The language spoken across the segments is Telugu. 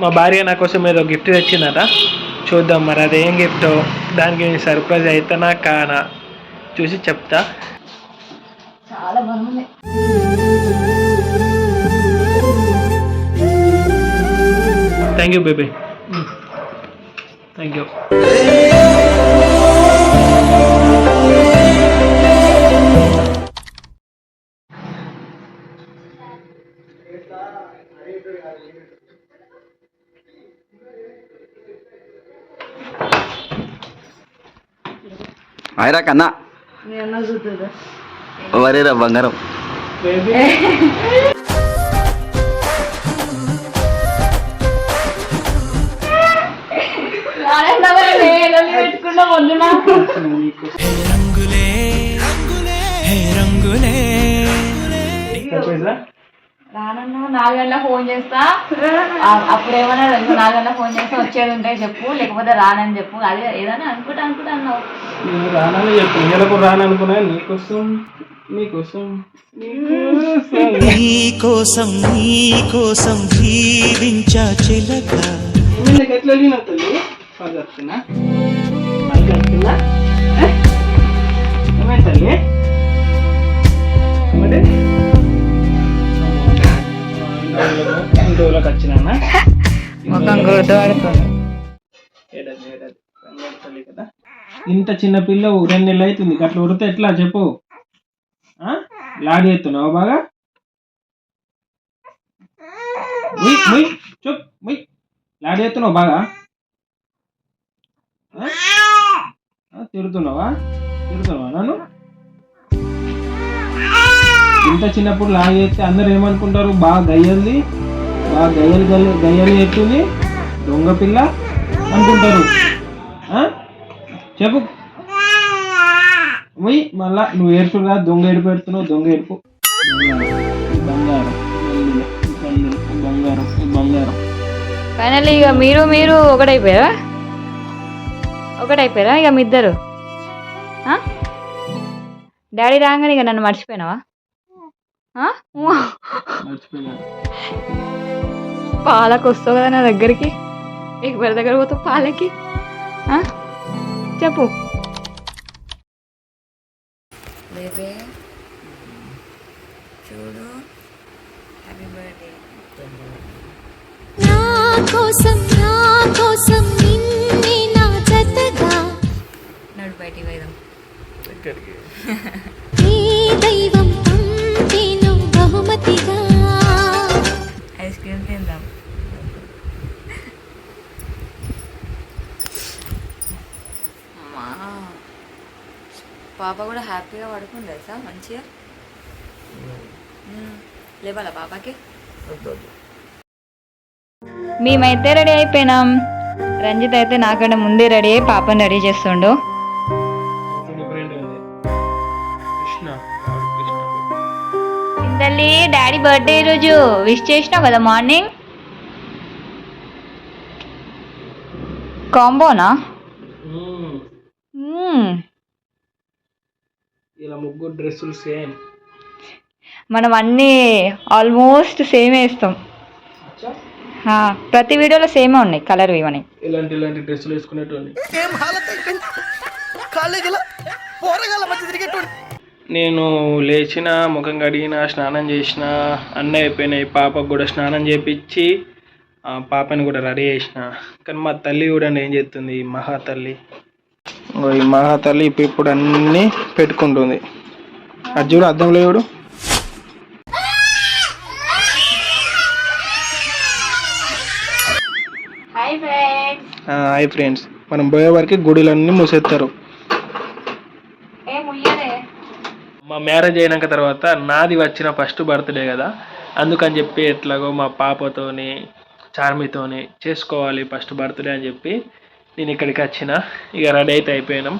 మా భార్య నా కోసం ఏదో గిఫ్ట్ తెచ్చిందట. చూద్దాం మరి అది గిఫ్టో దానికి నేను సర్ప్రైజ్ అవుతానా కానా. చూసి చెప్తా. చాలా బాగుంది. Thank you baby thank you ఆయరా కన్నా. వరేరా బంగారం. రానన్నా నాలుగు గంటల ఫోన్ చేస్తా. అప్పుడు ఏమన్నా ఇంకో నాలుగు గంటల ఫోన్ చేస్తే వచ్చేది ఉంటే చెప్పు లేకపోతే రానని చెప్పు. అదే ఏదైనా అనుకుంటా అనుకుంటా అన్నావు. నేను రానని చెప్పి. నెలకు రాననుకున్నా నీకోసం నీకోసం. నీకోసం జీవించా చిలక. నీకు ఎట్లా వెళ్ళినా తల్లి? వస్తున్నా వస్తున్నా వచ్చినా ముఖం గుర్తుపడుతుంది. ఏడాది ఏడాది. కదా? ఇంత చిన్న పిల్ల రెండు నెలలు అవుతుంది. అట్లా ఉడితే ఎట్లా? చెప్పు. లాడి ఎత్తున్నావు బాగా? చెప్ ముయ్. లాడి ఎత్తున్నావు బాగా? తిడుతున్నావా? తిడుతున్నావా నన్ను? ఇంత చిన్నప్పుడు లాగి చేస్తే అందరు ఏమనుకుంటారు? బాగా గయ్యంది బాగా గయ్యలు గయ్యలు ఎత్తుంది దొంగ పిల్ల అనుకుంటారు. చెప్పు. పోయి మళ్ళా నువ్వు ఏడుపుడు దొంగ ఏడు పెడుతున్నావు దొంగ ఏడుపు. బంగారం బంగారం బంగారం ఫైనల్ ఇక మీరు మీరు ఒకటైపోయారా? ఒకటైపోయారా ఇక మీ ఇద్దరు? డాడీ రాగానే ఇక నన్ను మర్చిపోయినావా? పాలకు వస్తావు కదా నా దగ్గరికి? ఎవరి దగ్గర పోతావు పాలకి? ఆ? చెప్పు. బేబే చూడు. హ్యాపీ బర్త్డే నా కోసం నా కోసం నిన్నే నా జతగా నడు బయటికి పోయిదాం. దగ్గరికి హ్యాపీగా పడుకుంది తెలుసా? మంచిగా? మ్మ్. లేవాలా పాపకి మేమైతే రెడీ అయిపోయినాం. రంజిత్ అయితే నాకంటే ముందే రెడీ అయ్యి పాపని రెడీ చేస్తుండు. ఇంతల్లి డాడీ బర్త్డే ఈరోజు విష్ చేసినావు కదా మార్నింగ్ కాంబోనా. ఇలా ముగ్గురు డ్రెస్సులు సేమ్. మనం అన్నీ ఆల్మోస్ట్ సేమే ఇస్తాం అచ్చా. హా, ప్రతి వీడియోలో సేమే ఉన్నాయి కలర్ ఇవన్నీ. ఇలాంటి ఇలాంటి డ్రెస్సులు వేసుకునేటోని ఏం హాలత్ అయిపోయింది? కాలేజీలో పోరగాల మధ్య తిరిగేటోడు నేను లేచిన ముఖం కడిగిన స్నానం చేసిన అన్నీ అయిపోయినాయి. పాపకు కూడా స్నానం చేపించి ఆ, పాపని కూడా రెడీ చేసిన. కానీ మా తల్లి కూడా ఏం చేస్తుంది మహా తల్లి. ఈ మహా తల్లి ఇప్పుడు ఇప్పుడు అన్నీ పెట్టుకుంటుంది. చూడు అర్థం లేవుడు? హాయ్ ఫ్రెండ్స్ మనం పోయే వరకు గుడిలన్నీ మూసేస్తారు. మా మ్యారేజ్ అయినాక తర్వాత నాది వచ్చిన ఫస్ట్ బర్త్డే కదా. అందుకని చెప్పి ఎట్లాగో మా పాపతోని చార్మితోని చేసుకోవాలి ఫస్ట్ బర్త్డే అని చెప్పి నేను ఇక్కడికి వచ్చిన. ఇక రెడీ అయితే అయిపోయినాం.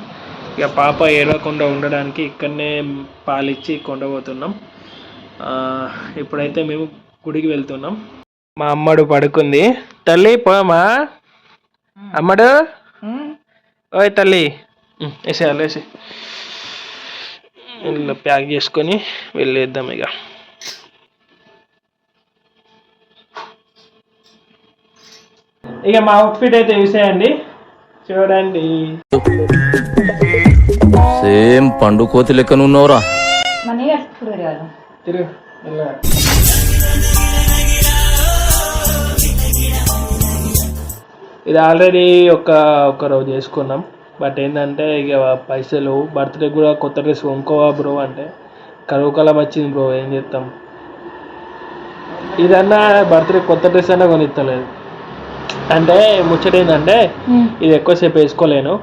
ఇక పాప ఏడవకుండా ఉండడానికి ఇక్కడనే పాలిచ్చి కొండపోతున్నాం ఆ, ఇప్పుడైతే మేము గుడికి వెళ్తున్నాం. మా అమ్మడు పడుకుంది. తల్లి పోమా? అమ్మడు? ఓయ్ తల్లి. వేసేయాలి వేసి ఇలా ప్యాక్ చేసుకొని వెళ్ళేద్దాం ఇక. ఇక మా అవుట్ఫిట్ అయితే చూసేయండి చూడండి. సేమ్ పండు కోతి మెల్లగా. ఇది ఆల్రెడీ ఒక ఒక రోజు చేసుకున్నాం. బట్ ఏంటంటే ఇక పైసలు బర్త్డే కూడా కొత్త డ్రెస్ కొనుక్కోవా బ్రో అంటే కరువు కాలం వచ్చింది బ్రో ఏం చేస్తాం? ఇదన్నా బర్త్డే కొత్త డ్రెస్ అన్నా కొనిస్తలేదు అంటే ముచ్చట ఏంటంటే ఇది ఎక్కువసేపు వేసుకోలేను.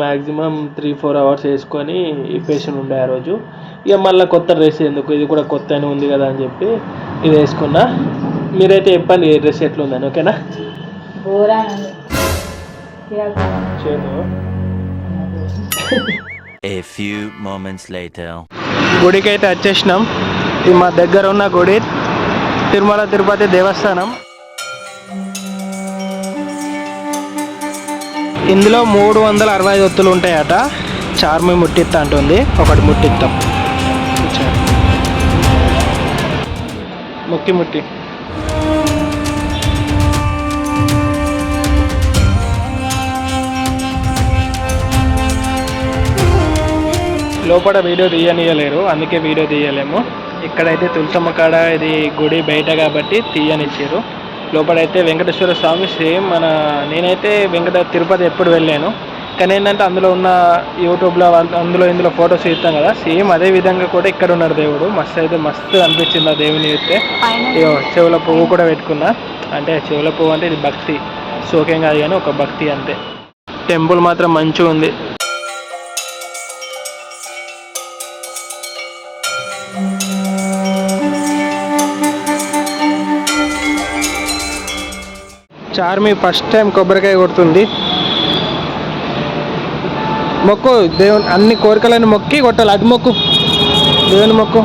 మ్యాక్సిమం త్రీ ఫోర్ అవర్స్ వేసుకొని ఇప్పేషన్ ఉండే ఆ రోజు. ఇక మళ్ళీ కొత్త డ్రెస్ ఎందుకు? ఇది కూడా కొత్త అని ఉంది కదా అని చెప్పి ఇది వేసుకున్నా. మీరైతే చెప్పండి ఏ డ్రెస్ ఎట్లుందని ఓకేనా? ఘోరా చేను. A few moments later. గుడికి అయితే వచ్చేసినాం. ఇది మా దగ్గర ఉన్న గుడి తిరుమల తిరుపతి దేవస్థానం. ఇందులో మూడు వందల అరవై ఐదు ఒత్తులు ఉంటాయట. చార్మి ముట్టిత్త అంటుంది. ఒకటి ముట్టిత్తాం. ముక్కి ముట్టి. లోపల వీడియో తీయనియలేరు. అందుకే వీడియో తీయలేము. ఇక్కడైతే తులసమ్మ కాడ ఇది గుడి బయట కాబట్టి తీయనిచ్చారు. లోపలైతే వెంకటేశ్వర స్వామి సేమ్ మన నేనైతే వెంకట తిరుపతి ఎప్పుడు వెళ్ళాను. కానీ ఏంటంటే అందులో ఉన్న యూట్యూబ్లో వాళ్ళు- అందులో ఇందులో ఫొటోస్ ఇస్తాం కదా సేమ్ అదే విధంగా కూడా ఇక్కడ ఉన్నాడు దేవుడు. మస్తు అయితే మస్తు అనిపించింది ఆ దేవుని ఇగో చెవుల పువ్వు కూడా పెట్టుకున్నా. అంటే చెవుల పువ్వు అంటే ఇది భక్తి. సోకేం కాదు కానీ ఒక భక్తి అంతే. టెంపుల్ మాత్రం మంచిగా ఉంది. చార్మి ఫస్ట్ టైం కొబ్బరికాయ కొడుతుంది. మొక్కు దేవుని అన్ని కోరికలను మొక్కి కొట్టాలి. అది మొక్కు. దేవుని మొక్కు.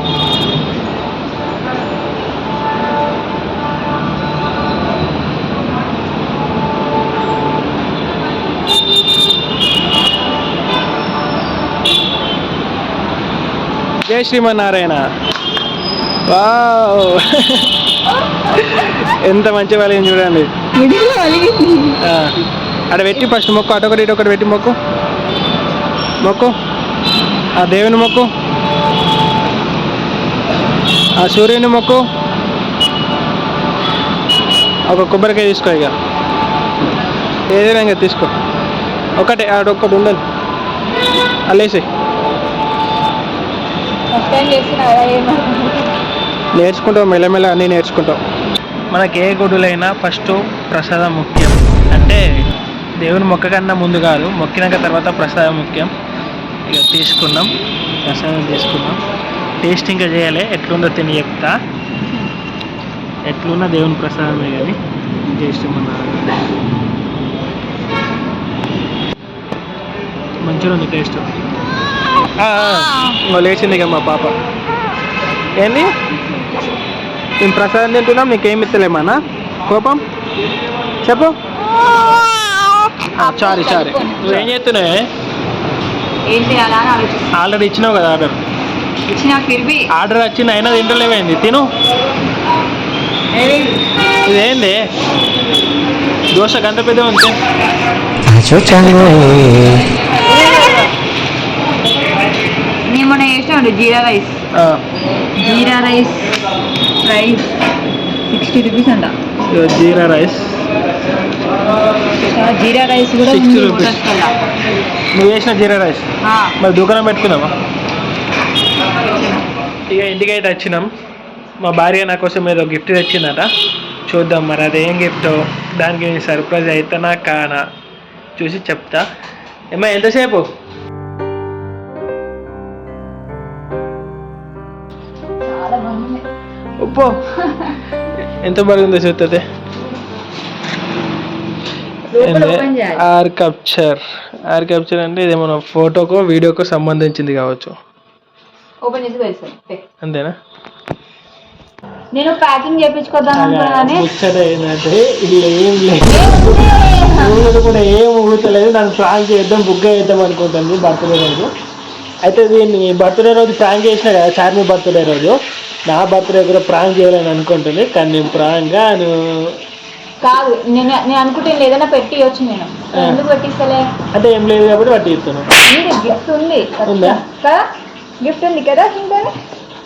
జై శ్రీమన్నారాయణ. వావ్. ఎంత మంచి వాళ్ళని చూడండి. అక్కడ పెట్టి ఫస్ట్ మొక్కు అటొకటి ఇటొకటి పెట్టి మొక్కు. మొక్కు. ఆ దేవుని మొక్కు. ఆ సూర్యుని మొక్కు. ఒక కొబ్బరికాయ తీసుకో ఇక. ఏదైనా ఇంకా తీసుకో? ఒకటే ఆడొక్కటి ఉండాలి అల్లేసి. నేర్చుకుంటావు మెల్లమెల్ల అన్నీ నేర్చుకుంటావు. మనకి ఏ గుడులైనా ఫస్ట్ ప్రసాదం ముఖ్యం. అంటే దేవుని మొక్క కన్నా ముందు కాదు మొక్కినాక తర్వాత ప్రసాదం ముఖ్యం. ఇక తీసుకున్నాం ప్రసాదం తీసుకున్నాం. టేస్ట్ ఇంకా చేయాలి ఎట్లుందో తిని చెప్తా ఎట్లున్నా దేవుని ప్రసాదమే కానీ టేస్ట్ మన మంచిగా ఉంది టేస్ట్. ఇంకో లేచింది ఇక మా పాప. ఏంది? మేము ప్రసాదం తింటున్నాం నీకేం ఇస్తలేమన్నా? కోపం? చెప్పు. సారీ సారీ నువ్వేం చేస్తున్నావే? ఏంటి అలా అని ఆలోచిస్తున్నా. ఆల్రెడీ ఇచ్చినావు కదా ఆర్డర్. ఇచ్చిన ఫిర్బి? ఆర్డర్ వచ్చింది అయినా తింటలేమైంది. తిను. ఇదేంది? దోశ గంట పెద్ద ఉంది. నేను మొన్న చేసినా జీరా రైస్. ఆ, jeera rice. Rice sixty rupees అంట. జీరా రైస్. జీరా రైస్ కూడా 60 ఉంది rupees. hotels వల్ల. నువ్వు చేసిన జీరా రైస్? మరి దుకాణం పెట్టుకుందామా ఇక ఇంటికి అయితే వచ్చినాం. మా భార్య నా కోసం ఏదో గిఫ్ట్ తెచ్చిందట. చూద్దాం మరి అదేం గిఫ్ట్ దానికి సర్ప్రైజ్ అవుతానా కానా? చూసి చెప్తా. ఏమ్మా ఎంతసేపు? ఉప్పు ఎంత బాగుందో చూస్తుంది ఆర్ క్యాప్చర్ ఆర్ క్యాప్చర్ అంటే ఇది మన ఫోటోకో వీడియోకో సంబంధించింది కావచ్చు. ఓపెన్ చేసి అంతేనా? నేను ప్యాకింగ్ ముచ్చట ఏంటంటే ఏం లేదు. కూడా ఏం ఊగుతలేదు. నన్ను ప్రాంక్ చేద్దాం బుక్ చేద్దాం అనుకుంటుంది బర్త్డే రోజు. అయితే దీన్ని బర్త్డే రోజు ప్రాంక్ చేసిన కదా చార్మి బర్త్డే రోజు. నా బర్త్డే కూడా ప్రాంక్ చేయాలని అనుకుంటుంది కానీ నేను ప్రాంక్గా నువ్వు కాదు నేను నేను అనుకుంటే ఏదైనా పెట్టి ఇవ్వచ్చు నేను. ఎందుకు పెట్టిస్తలే? అంటే ఏం లేదు కాబట్టి వాటి ఇస్తాను గిఫ్ట్ ఉంది. ఉందా? కదా? గిఫ్ట్ ఉంది కదా ఇంకా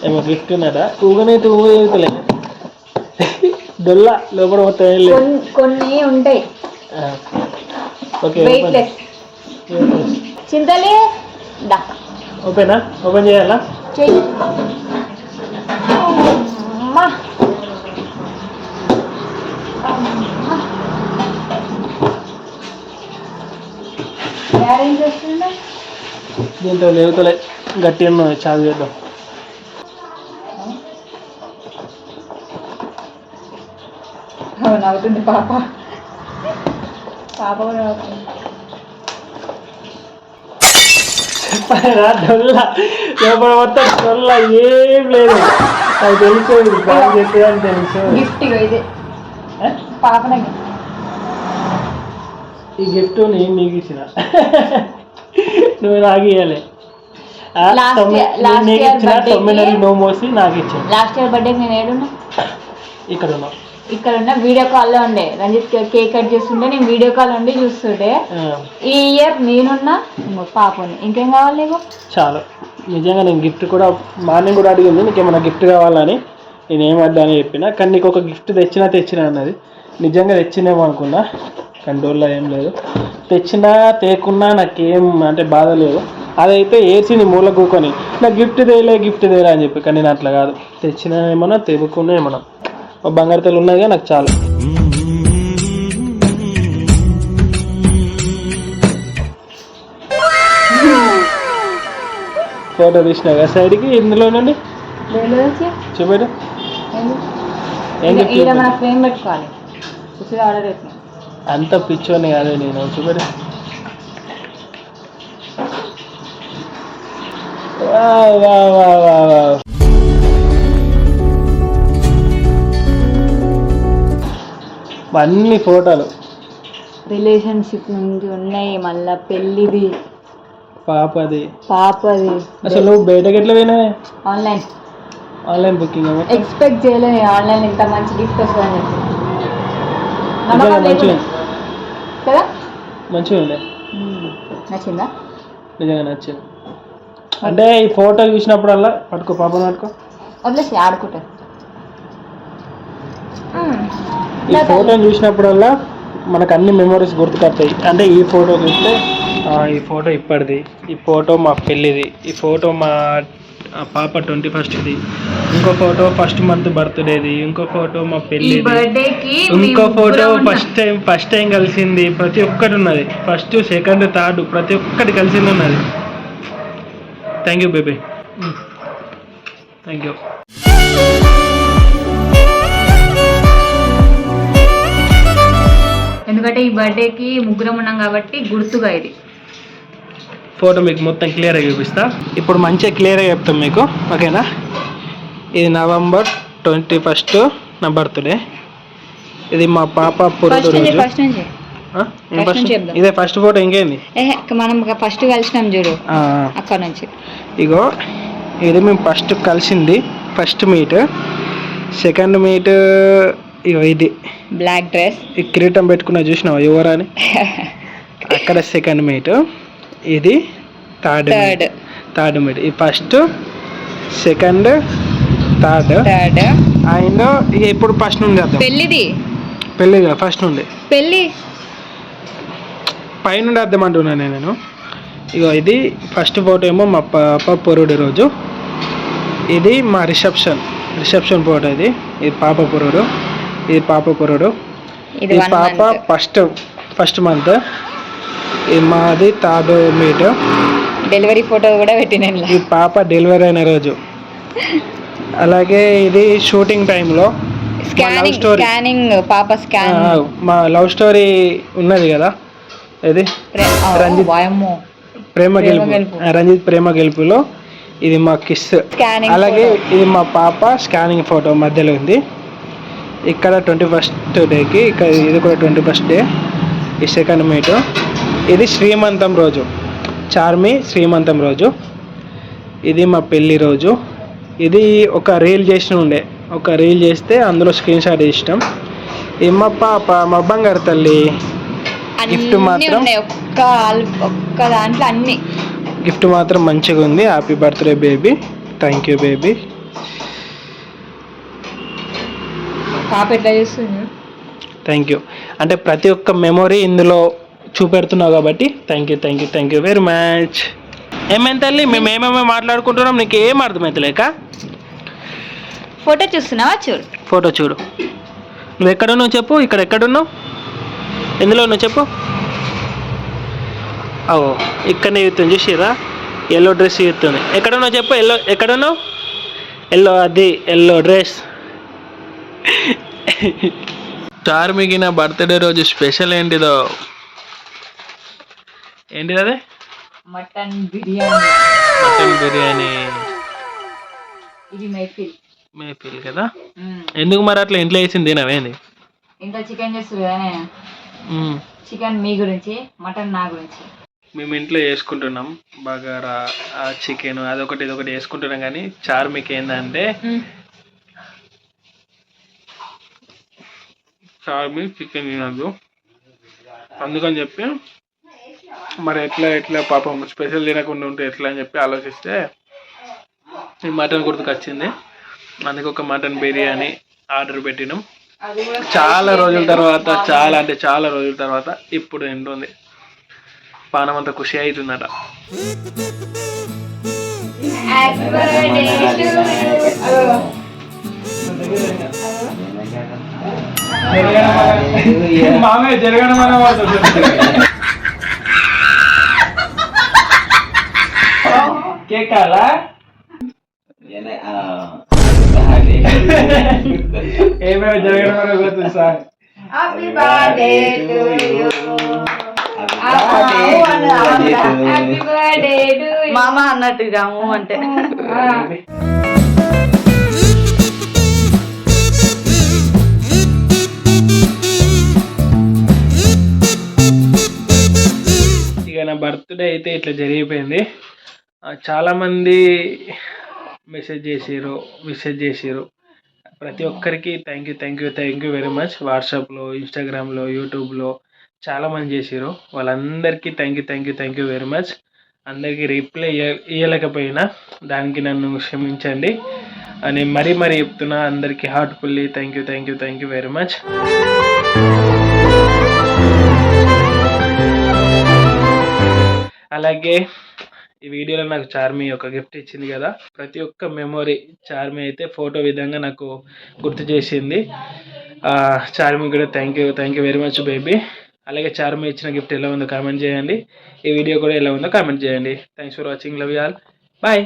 ఏమో గిఫ్ట్ ఉన్నదా? ఊగనే ఊగలే దొల్ల లోపల మొత్తం ఏం లేదు. కొన్ని ఉంటాయి. ఓకే వెయిట్లెస్ చింతలే దా. ఓకేనా ఓపెన్ చేయాలా? చెయ్యి. ఏం చేస్తుండే దీంట్లో లేవుతలే గట్టి ఉన్నది చాలు చేద్దాం అవును అవుతుంది పాప పాప కూడా అవుతుంది చెప్పారా డొల్ల లోపల మొత్తం డొల్ల ఏం లేదు అది తెలుసు బాగా చెప్పేదని తెలుసు గిఫ్ట్ ఇగో ఇది ఆ? పాపనే ఈ గిఫ్ట్ నేను నీకు ఇచ్చిన నువ్వు నాకు ఇవ్వాలి తొమ్మిది- year- నేను last నీకు year ఇచ్చిన birthday తొమ్మిది కి- నెలలు నో మోసి నాకు ఇచ్చాను లాస్ట్ ఇయర్ బర్త్డే నేను ఏడున్నా? ఇక్కడ ఉన్నావు ఇక్కడ ఉన్న వీడియో కాల్లో ఉండే. రంజిత్ కేక్ కట్ చేస్తుంటే నేను వీడియో కాల్ ఉండి చూస్తుంటే ఈ ఇయర్ నేనున్నా పాపని. ఇంకేం కావాలి నీకు? చాలు. నిజంగా నేను గిఫ్ట్ కూడా మార్నింగ్ కూడా అడిగింది నీకు ఏమైనా గిఫ్ట్ కావాలని. నేను ఏం వద్దా అని చెప్పిన కానీ నీకు ఒక గిఫ్ట్ తెచ్చినా తెచ్చినా అన్నది. నిజంగా తెచ్చినేమో అనుకున్నా. డోర్లో ఏం లేదు. తెచ్చినా తేకున్నా నాకేం అంటే బాధ లేదు. అదైతే ఏసి నీ మూల కూకొని నాకు గిఫ్ట్ తేలే గిఫ్ట్ తేలే అని చెప్పి కానీ నేను అట్లా కాదు. తెచ్చినా ఏమన్నా తెగుకున్నా ఏమన్నా. బంగారు తెలు ఉన్నదిగా నాకు చాలు. ఫోటో తీసినా కదా సైడ్కి ఇందులో నుండి? చూపెట్టు. ఏం మన ఫ్రేమ్ పెట్టుకోవాలి. ఆర్డర్ అంత పిచ్చోని కాదు నేను చూపెట్టు wow, wow, wow, wow, wow. అన్ని ఫోటోలు. రిలేషన్షిప్ నుంచి ఉన్నాయి మళ్ళా పెళ్ళిది. పాపది. పాపది. అసలు నువ్వు బయటకి ఎట్లా పోయినా? ఆన్లైన్. ఆన్లైన్ బుకింగ్ ఎక్స్పెక్ట్ చేయలేదు ఆన్లైన్ ఇంత మంచి గిఫ్ట్ వస్తుందని చెప్పి. నిజంగా మంచిగా లేకుండా. కదా? మంచిగా ఉండే మ్మ్. నచ్చిందా? నిజంగా నచ్చింది. అంటే ఈ ఫోటో చూసినప్పుడల్లా పట్టుకో పాపను పట్టుకో. వదిలేసి ఆడుకుంటా. ఈ ఫోటోని చూసినప్పుడల్లా మనకు అన్ని మెమరీస్ గుర్తుకొస్తాయి. అంటే ఈ ఫోటో చూస్తే ఈ ఫోటో ఇప్పటిది. ఈ ఫోటో మా పెళ్ళిది. ఈ ఫోటో మా పాప ట్వంటీ ఫస్ట్ది ఇంకో ఫోటో ఫస్ట్ మంత్ బర్త్డేది ఇంకో ఫోటో మా కి ఇంకో photo first time first time కలిసింది. ప్రతి ఒక్కటి ఉన్నది. ఫస్ట్ సెకండ్ థర్డ్ ప్రతి ఒక్కటి కలిసింది ఉన్నది. Thank you baby thank you ఎందుకంటే ఈ బర్త్డే కి ముగ్గురం ఉన్నాం కాబట్టి గుర్తుగా ఇది. ఫోటో మీకు మొత్తం క్లియర్గా చూపిస్తా. ఇప్పుడు మంచిగా క్లియర్గా చెప్తాం మీకు ఓకేనా? ఇది నవంబర్ ట్వంటీ ఫస్ట్ నా బర్త్డే ఇది మా పాప పురుడు. ఇదే ఫస్ట్ ఫోటో ఇంకేంది? ఏహే మనం ఫస్ట్ కలిసినాం చూడు ఆ, అక్కడ నుంచి. ఇగో ఇది మేము ఫస్ట్ కలిసింది ఫస్ట్ మీట్. సెకండ్ మీట్ ఇగో ఇది. Black dress. ఈ కిరీటం పెట్టుకున్న చూసినావా యువరాని అక్కడ సెకండ్ మీట్. ఇది థర్డ్ థర్డ్ థర్డ్ మీట్ ఈ first second third third and ఇక ఇప్పుడు ఫస్ట్ నుండి వద్దాం పెళ్ళిది? పెళ్ళి ఫస్ట్ నుండి. పెళ్ళి? పైనుండి వద్దాం అంటున్నాను నేను ఇగో ఇది ఫస్ట్ ఫోటో ఏమో మా పాప పొరుడు రోజు. ఇది మా రిసెప్షన్. రిసెప్షన్ ఫోటో ఇది. ఇది పాప పొరుడు. ఇది పాప పొరుడు. ఇది పాప ఫస్ట్ ఫస్ట్ మంత్. మాది థర్డ్ మీట్. డెలివరీ ఫోటో కూడా పెట్టిన ఈ పాప డెలివరీ అయిన రోజు. అలాగే ఇది షూటింగ్ టైంలో. స్కానింగ్. స్కానింగ్ పాప స్కాన్. మా లవ్ స్టోరీ ఉన్నది కదా? ఇది రంజిత్. ప్రేమ గెలుపు. రంజిత్ ప్రేమ గెలుపులో ఇది మా కిస్. అలాగే ఇది మా పాప స్కానింగ్ ఫోటో మధ్యలో ఉంది. ఇక్కడ ట్వంటీ ఫస్ట్ డేకి ఇక్కడ ఇది కూడా ట్వంటీ ఫస్ట్ డే. ఈ సెకండ్ మీట్. ఇది శ్రీమంతం రోజు. చార్మి శ్రీమంతం రోజు. ఇది మా పెళ్ళి రోజు. ఇది ఒక రీల్ చేసిన ఉండే. ఒక రీల్ చేస్తే అందులో స్క్రీన్ షాట్ ఇష్టం ఏమ్మ పాప మా బంగారు తల్లి. గిఫ్ట్ మాత్రం ఒక్క దాంట్లో అన్ని. గిఫ్ట్ మాత్రం మంచిగా ఉంది. Happy birthday baby. Thank you baby. పాప ఎట్లా చేస్తుంది? Thank you. అంటే ప్రతి ఒక్క మెమొరీ ఇందులో చూపెడుతున్నావు కాబట్టి thank you thank you thank you very much ఏమైంది తల్లి? మేము ఏమేమో మాట్లాడుకుంటున్నాం నీకు ఏం అర్థమవుతలేక ఫోటో చూస్తున్నావా? చూడు. ఫోటో చూడు. నువ్వు ఎక్కడున్నావు చెప్పు? ఇక్కడ ఎక్కడున్నావు ఎందులో ఉన్నావు చెప్పు? ఓ ఇక్కడనే చూస్తుంది చూసిరా ఎల్లో డ్రెస్ చూస్తుంది. ఎక్కడున్నావు చెప్పు? ఎల్లో ఎక్కడున్నావు ఎల్లో అది ఎల్లో డ్రెస్ చార్మికి నా బర్త్డే రోజు స్పెషల్ ఏంటిదో ఏంటిది అదే? మటన్ బిర్యానీ. మటన్ బిర్యానీ. ఇది మైఫిల్. మేపిల్ కదా? ఎందుకు మరి అట్లా ఇంట్లో వేసింది తినవేంది ఇంట్లో చికెన్ చేస్తారు కదా. చికెన్ మీ గురించి మటన్ నా గురించి. మేము ఇంట్లో వేసుకుంటున్నాం బగారా ఆ చికెన్ అదొకటి ఇదొకటి వేసుకుంటున్నాం కానీ చార్మిక్ ఏంటంటే చార్మి చికెన్ తినద్దు. అందుకని చెప్పి మరి ఎట్లా ఎట్లా? పాపం స్పెషల్ తినకుండా ఉంటే ఎట్లా అని చెప్పి ఆలోచిస్తే ఈ మటన్ గుర్తుకొచ్చింది అందుకే ఒక మటన్ బిర్యానీ ఆర్డర్ పెట్టినాం. చాలా రోజుల తర్వాత చాలా అంటే చాలా రోజుల తర్వాత ఇప్పుడు తింటుంది పానం అంతా ఖుషి అవుతుందట. మామయ్య జరగడం కావాలా ఏమైనా జరగడం అనేది sir happy birthday to you happy birthday to మామ అన్నట్టు రాము అంటే ఇక నా బర్త్డే అయితే ఇట్లా జరిగిపోయింది చాలామంది మెసేజ్ చేసారు మెసేజ్ చేసారు ప్రతి ఒక్కరికి thank you thank you thank you very much వాట్సాప్లో ఇన్స్టాగ్రామ్లో యూట్యూబ్లో చాలామంది చేసారు వాళ్ళందరికీ thank you thank you thank you very much అందరికీ రిప్లై ఇవ్వలేకపోయినా దానికి నన్ను క్షమించండి. అని మరీ మరీ చెప్తున్నా అందరికీ heartfully thank you thank you thank you very much అలాగే ఈ వీడియోలో నాకు చార్మి ఒక గిఫ్ట్ ఇచ్చింది కదా. ప్రతి ఒక్క మెమొరీ చార్మి అయితే ఫోటో విధంగా నాకు గుర్తు చేసింది. చార్మి కూడా thank you thank you very much baby అలాగే చార్మి ఇచ్చిన గిఫ్ట్ ఎలా ఉందో కామెంట్ చేయండి. ఈ వీడియో కూడా ఎలా ఉందో కామెంట్ చేయండి. Thanks for watching love y'all all bye